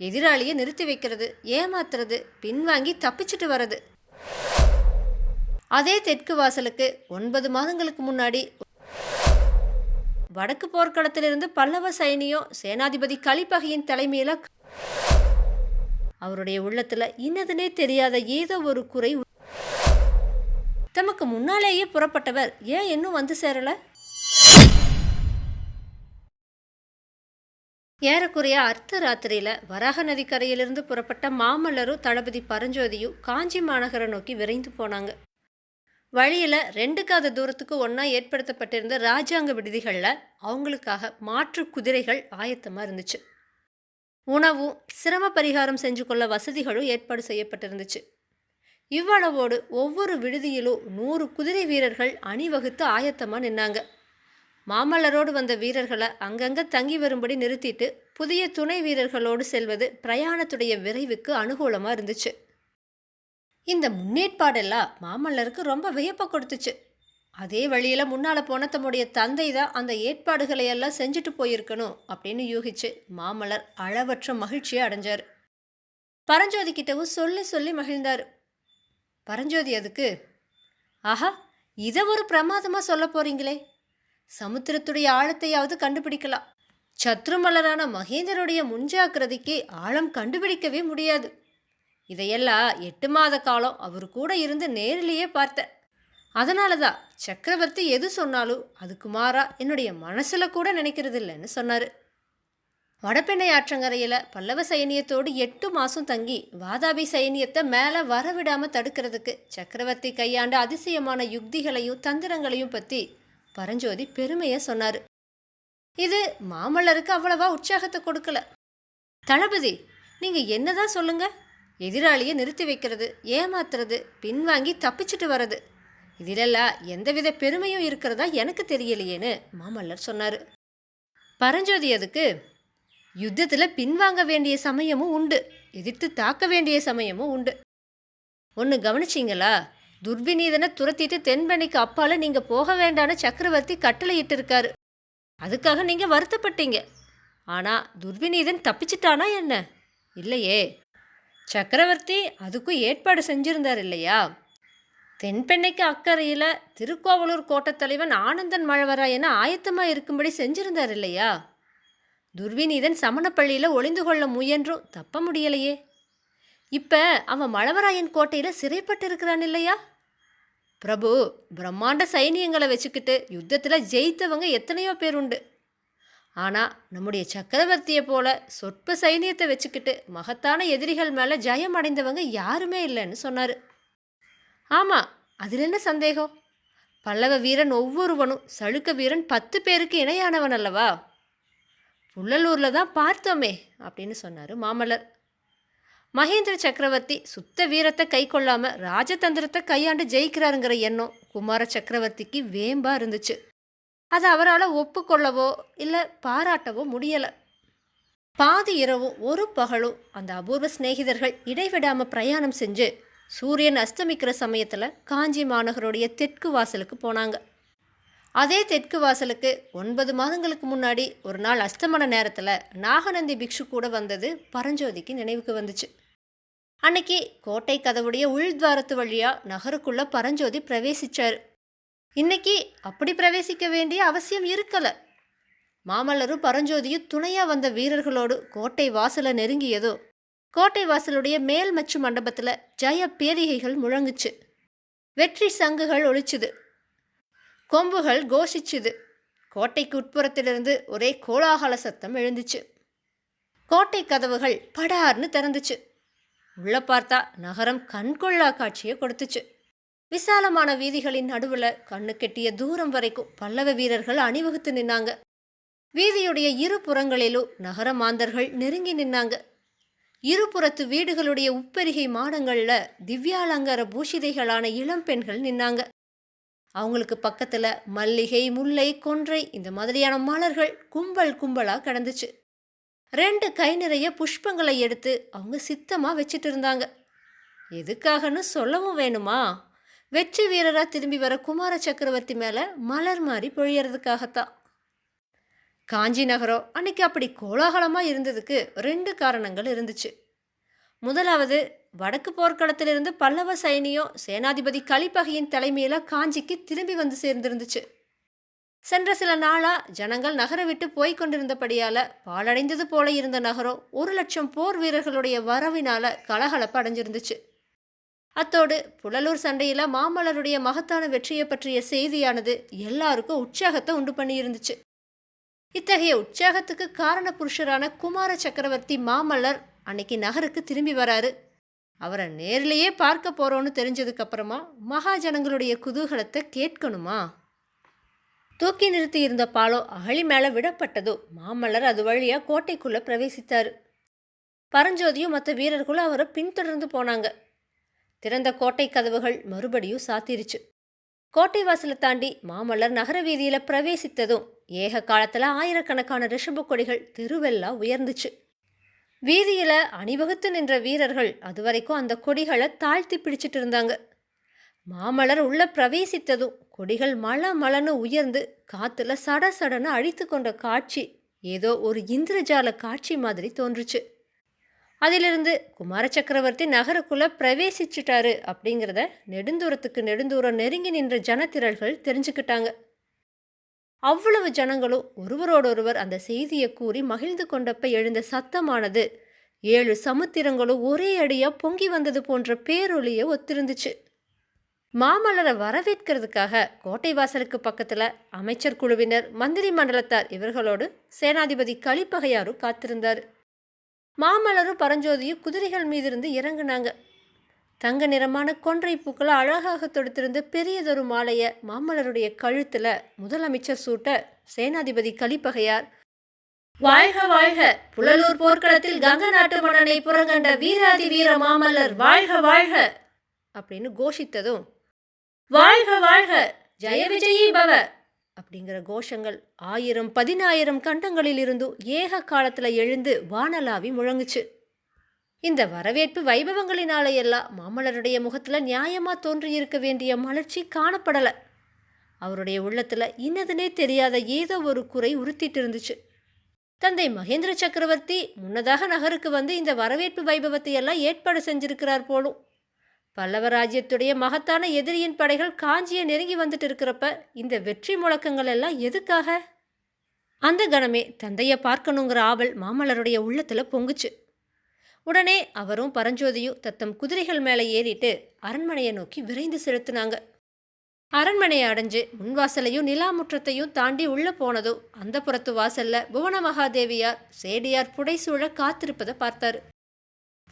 எதிராளியை நிறுத்தி வைக்கிறது ஏமாத்துறது பின்வாங்கி தப்பிச்சிட்டு வர்றது. அதே தெற்கு வாசலுக்கு ஒன்பது மாதங்களுக்கு முன்னாடி வடக்கு போர்க்களத்திலிருந்து பல்லவ சைனியம் சேனாதிபதி கலிப்பகையின் தலைமையில அவருடைய உள்ளத்துல இன்னதுனே தெரியாத ஏதோ ஒரு குறை தமக்கு முன்னாலேயே புறப்பட்டவர் ஏன் இன்னும் வந்து சேரலை? ஏறக்குறைய அர்த்த ராத்திரியில வராக நதிக்கரையிலிருந்து புறப்பட்ட மாமல்லரும் தளபதி பரஞ்சோதியும் காஞ்சி மாநகரை நோக்கி விரைந்து போனாங்க. வழியில ரெண்டு காத தூரத்துக்கு ஒன்றா ஏற்படுத்தப்பட்டிருந்த ராஜாங்க விடுதிகளில் அவங்களுக்காக மாற்று குதிரைகள் ஆயத்தமாக இருந்துச்சு. உணவும் சிரம பரிகாரம் செஞ்சு கொள்ள வசதிகளும் ஏற்பாடு செய்யப்பட்டிருந்துச்சு. இவ்வளவோடு ஒவ்வொரு விடுதியிலும் நூறு குதிரை வீரர்கள் அணிவகுத்து ஆயத்தமாக நின்னாங்க. மாமல்லரோடு வந்த வீரர்களை அங்கங்கே தங்கி வரும்படி நிறுத்திட்டு புதிய துணை வீரர்களோடு செல்வது பிரயாணத்துடைய விரைவுக்கு அனுகூலமாக இருந்துச்சு. இந்த முன்னேற்பாடெல்லாம் மாமல்லருக்கு ரொம்ப வியப்பை கொடுத்துச்சு. அதே வழியில் முன்னால் போன தம்முடைய தந்தை தான் அந்த ஏற்பாடுகளை எல்லாம் செஞ்சுட்டு போயிருக்கணும் அப்படின்னு யூகிச்சு மாமல்லர் அளவற்ற மகிழ்ச்சியை அடைஞ்சார். பரஞ்சோதி கிட்டவும் சொல்லி சொல்லி மகிழ்ந்தார். பரஞ்சோதி அதுக்கு ஆஹா இதை ஒரு பிரமாதமாக சொல்ல போகிறீங்களே சமுத்திரத்துடைய ஆழத்தையாவது கண்டுபிடிக்கலாம். சத்ருமலரான மகேந்தருடைய முன்ஜாக்கிரதைக்கு ஆழம் கண்டுபிடிக்கவே முடியாது. இதையெல்லாம் எட்டு மாத காலம் அவர் கூட இருந்து நேரிலேயே பார்த்தேன். அதனால தான் சக்கரவர்த்தி எது சொன்னாலும் அதுக்கு மாறா என்னுடைய மனசில் கூட நினைக்கிறது இல்லைன்னு சொன்னார். வடபெண்ணை ஆற்றங்கரையில் பல்லவ சைனியத்தோடு எட்டு மாதம் தங்கி வாதாபி சைனியத்தை மேலே வரவிடாமல் தடுக்கிறதுக்கு சக்கரவர்த்தி கையாண்ட அதிசயமான யுக்திகளையும் தந்திரங்களையும் பற்றி பரஞ்சோதி பெருமையை சொன்னார். இது மாமல்லருக்கு அவ்வளவா உற்சாகத்தை கொடுக்கல. தளபதி நீங்கள் என்னதான் சொல்லுங்க? எதிராளியை நிறுத்தி வைக்கிறது ஏமாத்துறது பின்வாங்கி தப்பிச்சிட்டு வர்றது. இதிலெல்லாம் எந்தவித பெருமையும் இருக்கிறதா எனக்கு தெரியலையேன்னு மாமல்லர் சொன்னார். பரஞ்சோதி அதுக்கு யுத்தத்தில் பின்வாங்க வேண்டிய சமயமும் உண்டு. எதிர்த்து தாக்க வேண்டிய சமயமும் உண்டு. ஒன்று கவனிச்சிங்களா? துர்விநீதனை துரத்திட்டு தென்பணிக்கு அப்பால நீங்கள் போக வேண்டான்னு சக்கரவர்த்தி கட்டளையிட்டு இருக்காரு அதுக்காக நீங்கள் வருத்தப்பட்டீங்க. ஆனால் துர்விநீதன் தப்பிச்சிட்டானா என்ன? இல்லையே. சக்கரவர்த்தி அதுக்கும் ஏற்பாடு செஞ்சிருந்தார் இல்லையா? தென்பெண்ணைக்கு அக்கறையில் திருக்கோவலூர் கோட்டை தலைவன் ஆனந்தன் மழவராயன ஆயத்தமாக இருக்கும்படி செஞ்சிருந்தார் இல்லையா? துர்விநீதன் சமணப்பள்ளியில் ஒளிந்து கொள்ள முயன்றும் தப்ப முடியலையே. இப்போ அவன் மழவராயன் கோட்டையில் சிறைப்பட்டு இருக்கிறான் இல்லையா? பிரபு பிரம்மாண்ட சைனியங்களை வச்சுக்கிட்டு யுத்தத்தில் ஜெயித்தவங்க எத்தனையோ பேர் உண்டு. ஆனால் நம்முடைய சக்கரவர்த்தியை போல சொற்ப சைனியத்தை வச்சுக்கிட்டு மகத்தான எதிரிகள் மேலே ஜெயம் அடைந்தவங்க யாருமே இல்லைன்னு சொன்னார். ஆமாம் அதில் என்ன சந்தேகம்? பல்லவ வீரன் ஒவ்வொருவனும் சளுக்க வீரன் பத்து பேருக்கு இணையானவன் அல்லவா? புள்ளலூரில் தான் பார்த்தோமே அப்படின்னு சொன்னார் மாமல்லர். மகேந்திர சக்கரவர்த்தி சுத்த வீரத்தை கை கொள்ளாமல் ராஜதந்திரத்தை கையாண்டு ஜெயிக்கிறாருங்கிற எண்ணம் குமார சக்கரவர்த்திக்கு வேம்பா இருந்துச்சு. அதை அவரால் ஒப்புக்கொள்ளவோ இல்லை பாராட்டவோ முடியலை. பாதி இரவும் ஒரு பகலும் அந்த அபூர்வ சிநேகிதர்கள் இடைவிடாமல் பிரயாணம் செஞ்சு சூரியன் அஸ்தமிக்கிற சமயத்தில் காஞ்சி மாநகருடைய தெற்கு வாசலுக்கு போனாங்க. அதே தெற்கு வாசலுக்கு ஒன்பது மாதங்களுக்கு முன்னாடி ஒரு நாள் அஸ்தமன நேரத்தில் நாகநந்தி பிக்ஷு கூட வந்தது பரஞ்சோதிக்கு நினைவுக்கு வந்துச்சு. அன்னைக்கு கோட்டை கதவுடைய உள்துவாரத்து வழியாக நகருக்குள்ளே பரஞ்சோதி பிரவேசிச்சார். இன்னைக்கு அப்படி பிரவேசிக்க வேண்டிய அவசியம் இருக்கலை. மாமல்லரும் பரஞ்சோதியும் துணையாக வந்த வீரர்களோடு கோட்டை வாசலை நெருங்கியதோ கோட்டை வாசலுடைய மேல் மச்சு மண்டபத்தில் ஜெய பேரிகைகள் முழங்குச்சு. வெற்றி சங்குகள் ஒழிச்சுது கொம்புகள் கோஷிச்சுது. கோட்டைக்கு உட்புறத்திலிருந்து ஒரே கோலாகல சத்தம் எழுந்துச்சு. கோட்டை கதவுகள் படார்னு திறந்துச்சு. உள்ள பார்த்தா நகரம் கண்கொள்ளா காட்சியை கொடுத்துச்சு. விசாலமான வீதிகளின் நடுவில் கண்ணு கெட்டிய தூரம் வரைக்கும் பல்லவ வீரர்கள் அணிவகுத்து நின்னாங்க. வீதியுடைய இரு புறங்களிலும் நகர மாந்தர்கள் நெருங்கி நின்னாங்க. இருபுறத்து வீடுகளுடைய உப்பெருகை மாடங்களில் திவ்யாலங்கார பூஷிதைகளான இளம் பெண்கள் நின்னாங்க. அவங்களுக்கு பக்கத்தில் மல்லிகை முல்லை கொன்றை இந்த மாதிரியான மலர்கள் கும்பல் கும்பலாக கிடந்துச்சு. ரெண்டு கை நிறைய புஷ்பங்களை எடுத்து அவங்க சித்தமாக வச்சுட்டு இருந்தாங்க. எதுக்காகன்னு சொல்லவும் வேணுமா? வெற்றி வீரராக திரும்பி வர குமார சக்கரவர்த்தி மேலே மலர் மாறி பொழியறதுக்காகத்தான். காஞ்சி நகரம் அன்னைக்கு அப்படி கோலாகலமாக இருந்ததுக்கு ரெண்டு காரணங்கள் இருந்துச்சு. முதலாவது வடக்கு போர்க்களத்திலிருந்து பல்லவ சைனியம் சேனாதிபதி கலிப்பகையின் தலைமையில் காஞ்சிக்கு திரும்பி வந்து சேர்ந்திருந்துச்சு. சென்ற சில நாளா ஜனங்கள் நகரை விட்டு போய் கொண்டிருந்தபடியால பாழடைந்தது போல இருந்த நகரம் ஒரு லட்சம் போர் வீரர்களுடைய வரவினால கலகலப்பு அடைஞ்சிருந்துச்சு. அத்தோடு புலலூர் சண்டையில் மாமல்லருடைய மகத்தான வெற்றியை பற்றிய செய்தியானது எல்லாருக்கும் உற்சாகத்தை உண்டு பண்ணியிருந்துச்சு. இத்தகைய உற்சாகத்துக்கு காரண புருஷரான குமார சக்கரவர்த்தி மாமல்லர் அன்னைக்கு நகருக்கு திரும்பி வராரு. அவரை நேர்லேயே பார்க்க போகிறோன்னு தெரிஞ்சதுக்கப்புறமா மகாஜனங்களுடைய குதூகலத்தை கேட்கணுமா? தூக்கி நிறுத்தி இருந்த பாலோ அகழி மேலே விடப்பட்டதோ மாமல்லர் அது வழியாக கோட்டைக்குள்ளே பிரவேசித்தார். பரஞ்சோதியும் மற்ற வீரர்களும் அவரை பின்தொடர்ந்து போனாங்க. திறந்த கோட்டை கதவுகள் மறுபடியும் சாத்திருச்சு. கோட்டை வாசலை தாண்டி மாமல்லர் நகர வீதியில் பிரவேசித்ததும் ஏக காலத்தில் ஆயிரக்கணக்கான ரிஷப கொடிகள் தெருவெல்லாம் உயர்ந்துச்சு. வீதியில் அணிவகுத்து நின்ற வீரர்கள் அதுவரைக்கும் அந்த கொடிகளை தாழ்த்தி பிடிச்சிட்டு இருந்தாங்க மாமலர் உள்ள பிரவேசித்ததும் கொடிகள் மல மலன்னு உயர்ந்து காத்துல சட சடன்னு அழித்து கொண்ட காட்சி ஏதோ ஒரு இந்திரஜால காட்சி மாதிரி தோன்றுச்சு. அதிலிருந்து குமார சக்கரவர்த்தி நகருக்குள்ள பிரவேசிச்சிட்டாரு அப்படிங்கிறத நெடுந்தூரத்துக்கு நெடுந்தூரம் நெருங்கி நின்ற ஜனத்திரள்கள் தெரிஞ்சுக்கிட்டாங்க. அவ்வளவு ஜனங்களும் ஒருவரோடொருவர் அந்த செய்தியை கூறி மகிழ்ந்து கொண்டப்ப எழுந்த சத்தமானது. ஏழு சமுத்திரங்களும் ஒரே அடியா பொங்கி வந்தது போன்ற பேரொலியை ஒத்திருந்துச்சு. மாமல்லரை வரவேற்கிறதுக்காக கோட்டை வாசலுக்கு பக்கத்தில் அமைச்சர் குழுவினர் மந்திரி மண்டலத்தார் இவர்களோடு சேனாதிபதி கலிப்பகையாரும் காத்திருந்தார். மாமல்லரும் பரஞ்சோதியும் குதிரைகள் மீதிருந்து இறங்குனாங்க. தங்க நிறமான கொன்றை பூக்களை அழகாக தொடுத்திருந்த பெரியதொரு மாலையை மாமல்லருடைய கழுத்தில் முதலமைச்சர் சூட்ட சேனாதிபதி கலிப்பகையார் வாழ்க வாழ்க! புலலூர் போர்க்களத்தில் கங்க நாட்டு மன்னனை புறங்கண்ட வீராதி வீர மாமல்லர் வாழ்க வாழ்க! அப்படின்னு கோஷித்ததும் வாழ்க வாழ்க! ஜெய விஜயி பவ! அப்படிங்கிற கோஷங்கள் ஆயிரம் பதினாயிரம் கண்டங்களில் இருந்தும் ஏக காலத்தில் எழுந்து வானலாவி முழங்குச்சு. இந்த வரவேற்பு வைபவங்களினாலேயெல்லாம் மாமல்லருடைய முகத்தில் நியாயமாக தோன்றியிருக்க வேண்டிய மலர்ச்சி காணப்படலை. அவருடைய உள்ளத்தில் இன்னதுனே தெரியாத ஏதோ ஒரு குறை உறுத்திட்டு இருந்துச்சு தந்தை மகேந்திர சக்கரவர்த்தி முன்னதாக நகருக்கு வந்து இந்த வரவேற்பு வைபவத்தை எல்லாம் ஏற்பாடு செஞ்சிருக்கிறார் போலும். பல்லவ ராஜ்யத்துடைய மகத்தான எதிரியின் படைகள் காஞ்சியை நெருங்கி வந்துட்டு இருக்கிறப்ப இந்த வெற்றி முழக்கங்கள் எல்லாம் எதுக்காக? அந்த கணமே தந்தையை பார்க்கணுங்கிற ஆவல் மாமல்லருடைய உள்ளத்தில் பொங்குச்சு. உடனே அவரும் பரஞ்சோதியும் தத்தம் குதிரைகள் மேலே ஏறிட்டு அரண்மனையை நோக்கி விரைந்து செலுத்தினாங்க. அரண்மனையை அடைஞ்சு முன்வாசலையும் நிலாமுற்றத்தையும் தாண்டி உள்ள போனதும் அந்த புறத்து வாசல்ல புவன மகாதேவியார் சேடியார் புடைசூழ காத்திருப்பதை பார்த்தாரு.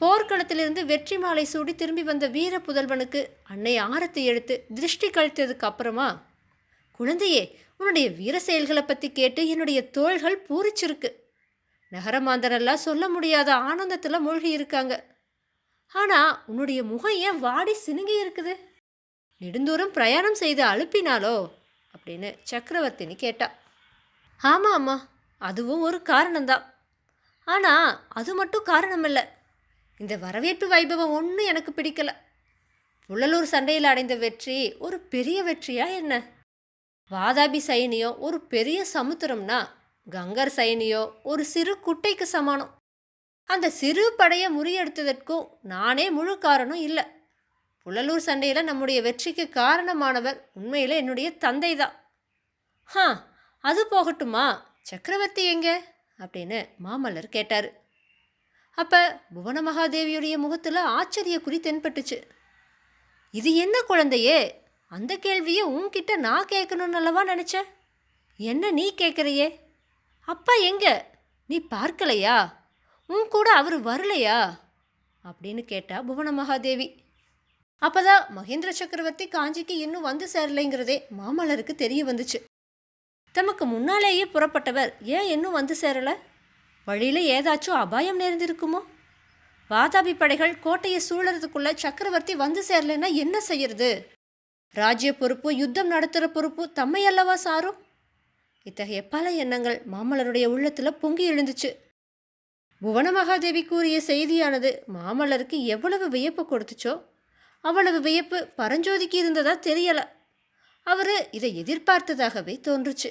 போர்க்களத்திலிருந்து வெற்றி மாலை சூடி திரும்பி வந்த வீர புதல்வனுக்கு அன்னை ஆரத்தை எடுத்து திருஷ்டி கழித்ததுக்கு அப்புறமா குழந்தையே உன்னுடைய வீர செயல்களை பற்றி கேட்டு என்னுடைய தோள்கள் பூரிச்சிருக்கு. நகரமாந்தரெல்லாம் சொல்ல முடியாத ஆனந்தத்தில் மூழ்கி இருக்காங்க. ஆனால் உன்னுடைய முகம் ஏன் வாடி சினுங்கி இருக்குது? நெடுந்தூரம் பிரயாணம் செய்து அழுப்பினாலோ அப்படின்னு சக்கரவர்த்தினி கேட்டா. ஆமாம் அம்மா அதுவும் ஒரு காரணம்தான். ஆனால் அது மட்டும் காரணம் இல்லை இந்த வரவேற்பு வைபவம் ஒன்றும் எனக்கு பிடிக்கல. புள்ளலூர் சண்டையில் அடைந்த வெற்றி ஒரு பெரிய வெற்றியா என்ன? வாதாபி சைனியம் ஒரு பெரிய சமுத்திரம்னா கங்கர் சைனியோ ஒரு சிறு குட்டைக்கு சமானம். அந்த சிறு படையை முறியெடுத்ததற்கும் நானே முழு காரணம் இல்லை. புழலூர் சண்டையில் நம்முடைய வெற்றிக்கு காரணமானவர் உண்மையில் என்னுடைய தந்தை தான் ஹா அது போகட்டுமா? சக்கரவர்த்தி எங்க? அப்படின்னு மாமல்லர் கேட்டார். அப்போ புவன மகாதேவியுடைய முகத்தில் ஆச்சரிய குறி தென்பட்டுச்சு. இது என்ன குழந்தையே? அந்த கேள்வியை உன்கிட்ட நான் கேட்கணும்னு அல்லவா நினச்சேன் என்ன நீ கேட்குறியே? அப்பா எங்க? நீ பார்க்கலையா? உன் கூட அவர் வரலையா? அப்படின்னு கேட்டா புவன மகாதேவி. அப்பதான் மகேந்திர சக்கரவர்த்தி காஞ்சிக்கு இன்னும் வந்து சேரலைங்கிறதே மாமல்லருக்கு தெரிய வந்துச்சு. தமக்கு முன்னாலேயே புறப்பட்டவர் ஏன் இன்னும் வந்து சேரலை? வழியில் ஏதாச்சும் அபாயம் நேர்ந்திருக்குமோ? வாதாபி படைகள் கோட்டையை சூழறதுக்குள்ள சக்கரவர்த்தி வந்து சேரலைன்னா என்ன செய்யறது? ராஜ்ய பொறுப்பு யுத்தம் நடத்துகிற பொறுப்பு தம்மை அல்லவா சாரும்? இத்தகைய பல எண்ணங்கள் மாமல்லருடைய உள்ளத்தில் பொங்கி எழுந்துச்சு. புவன மகாதேவி கூறிய செய்தியானது மாமல்லருக்கு எவ்வளவு வியப்பு கொடுத்துச்சோ அவ்வளவு வியப்பு பரஞ்சோதிக்கு இருந்ததா தெரியல. அவர் இதை எதிர்பார்த்ததாகவே தோன்றுச்சு.